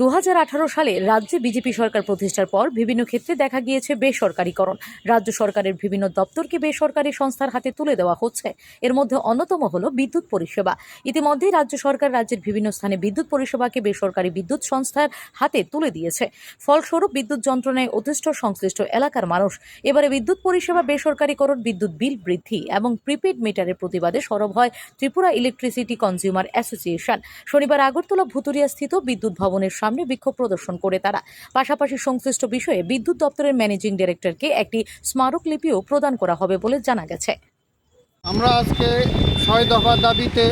দু হাজার আঠারো সালে রাজ্যে বিজেপি সরকার প্রতিষ্ঠার পর বিভিন্ন ক্ষেত্রে দেখা গিয়েছে বেসরকারীকরণ। রাজ্য সরকারের বিভিন্ন দপ্তরকে বেসরকারি সংস্থার হাতে তুলে দেওয়া হচ্ছে। এর মধ্যে অন্যতম হল বিদ্যুৎ পরিষেবা। ইতিমধ্যেই রাজ্য সরকার রাজ্যের বিভিন্ন স্থানে বিদ্যুৎ পরিষেবাকে বেসরকারি বিদ্যুৎ সংস্থার হাতে তুলে দিয়েছে। ফলস্বরূপ বিদ্যুৎ যন্ত্রণায় অতিষ্ঠ সংশ্লিষ্ট এলাকার মানুষ। এবারে বিদ্যুৎ পরিষেবা বেসরকারীকরণ বিদ্যুৎ বিল বৃদ্ধি এবং প্রিপেড মিটারের প্রতিবাদে সরব হয় ত্রিপুরা ইলেকট্রিসিটি কনজিউমার অ্যাসোসিয়েশন। শনিবার আগরতলা ভুতুরিয়া স্থিত বিদ্যুৎ ভবনের সামনে বিক্ষোভ প্রদর্শন করে তারা। পাশাপাশি সংশ্লিষ্ট বিষয়ে বিদ্যুৎ দপ্তরের ম্যানেজিং ডিরেক্টরকে একটি স্মারকলিপিও প্রদান করা হবে বলে জানা গেছে। আমরা আজকে ছয় দফা দাবিতে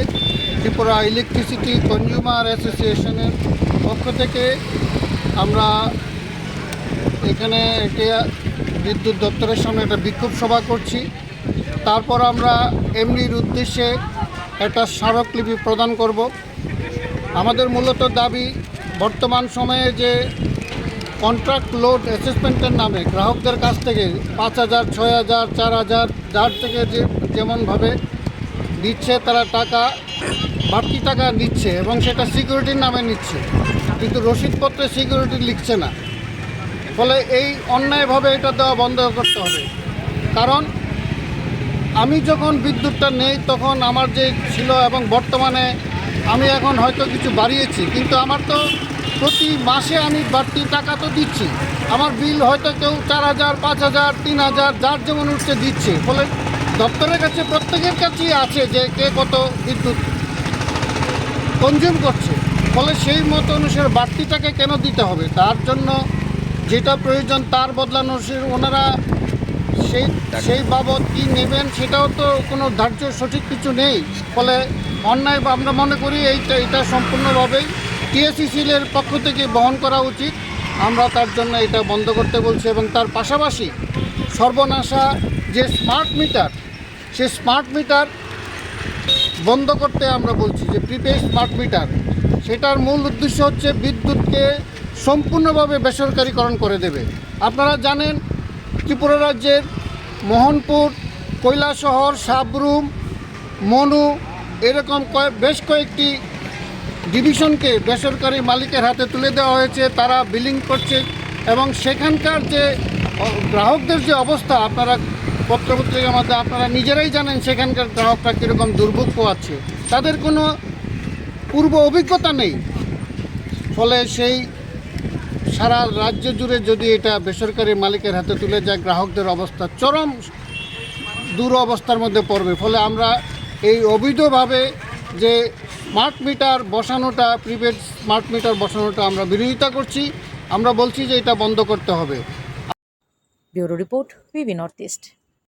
ত্রিপুরা ইলেকট্রিসিটি কনজিউমার অ্যাসোসিয়েশনের পক্ষ থেকে আমরা এখানে একটি বিদ্যুৎ দপ্তরের সামনে একটা বিক্ষোভ সভা করছি। তারপর আমরা এমনির উদ্দেশ্যে একটা স্মারকলিপি প্রদান করব। আমাদের মূলত দাবি বর্তমান সময়ে যে কন্ট্রাক্ট লোড অ্যাসেসমেন্টের নামে গ্রাহকদের কাছ থেকে পাঁচ হাজার, ছয় হাজার, চার হাজার, যার থেকে যে যেমনভাবে দিচ্ছে তারা টাকা, বাড়তি টাকা নিচ্ছে এবং সেটা সিকিউরিটির নামে নিচ্ছে। কিন্তু রসিদপত্রে সিকিউরিটি লিখছে না। ফলে এই অন্যায়ভাবে এটা দেওয়া বন্ধ করতে হবে। কারণ আমি যখন বিদ্যুৎটা নেই তখন আমার যে ছিল এবং বর্তমানে আমি এখন হয়তো কিছু বাড়িয়েছি কিন্তু আমার তো প্রতি মাসে আমি বাড়তি টাকা তো দিচ্ছি। আমার বিল হয়তো কেউ চার হাজার পাঁচ হাজার তিন হাজার যার যেমন উঠছে দিচ্ছে। ফলে দপ্তরের কাছে প্রত্যেকের কাছেই আছে যে কে কত বিদ্যুৎ কনজিউম করছে। ফলে সেই মতো অনুসারে বাড়তিটাকে কেন দিতে হবে? তার জন্য যেটা প্রয়োজন তার বদলানো ওনারা সেই সেই বাবদ কী নেবেন সেটাও তো কোনো ধার্য সঠিক কিছু নেই। ফলে অন্যায় আমরা মনে করি এইটা এটা সম্পূর্ণভাবেই টিএসিসিলের পক্ষ থেকে বহন করা উচিত। আমরা তার জন্য এটা বন্ধ করতে বলছি এবং তার পাশাপাশি সর্বনাশা যে স্মার্ট মিটার, সে স্মার্ট মিটার বন্ধ করতে আমরা বলছি যে প্রিপেড স্মার্ট মিটার, সেটার মূল উদ্দেশ্য হচ্ছে বিদ্যুৎকে সম্পূর্ণভাবে বেসরকারীকরণ করে দেবে। আপনারা জানেন, ত্রিপুরা রাজ্যের মোহনপুর, কৈলাসহর, সাবরুম, মনু এরকম বেশ কয়েকটি ডিভিশনকে বেসরকারি মালিকের হাতে তুলে দেওয়া হয়েছে, তারা বিলিং করছে এবং সেখানকার যে গ্রাহকদের যে অবস্থা, আপনারা পত্রপত্রিকার মধ্যে আপনারা নিজেরাই জানেন সেখানকার গ্রাহকরা কীরকম দুর্ভোগ পোয়াচ্ছে তাদের কোনো পূর্ব অভিজ্ঞতা নেই। ফলে সেই সারা রাজ্য জুড়ে যদি এটা বেসরকারি মালিকের হাতে তুলে যায়, গ্রাহকদের অবস্থা চরম দূর অবস্থার মধ্যে পড়বে। ফলে আমরা এই অবৈধভাবে যে স্মার্ট মিটার বসানোটা প্রিপেড স্মার্ট মিটার বসানোটা আমরা বিরোধিতা করছি। আমরা বলছি যে এটা বন্ধ করতে হবে। Bureau report PB north east.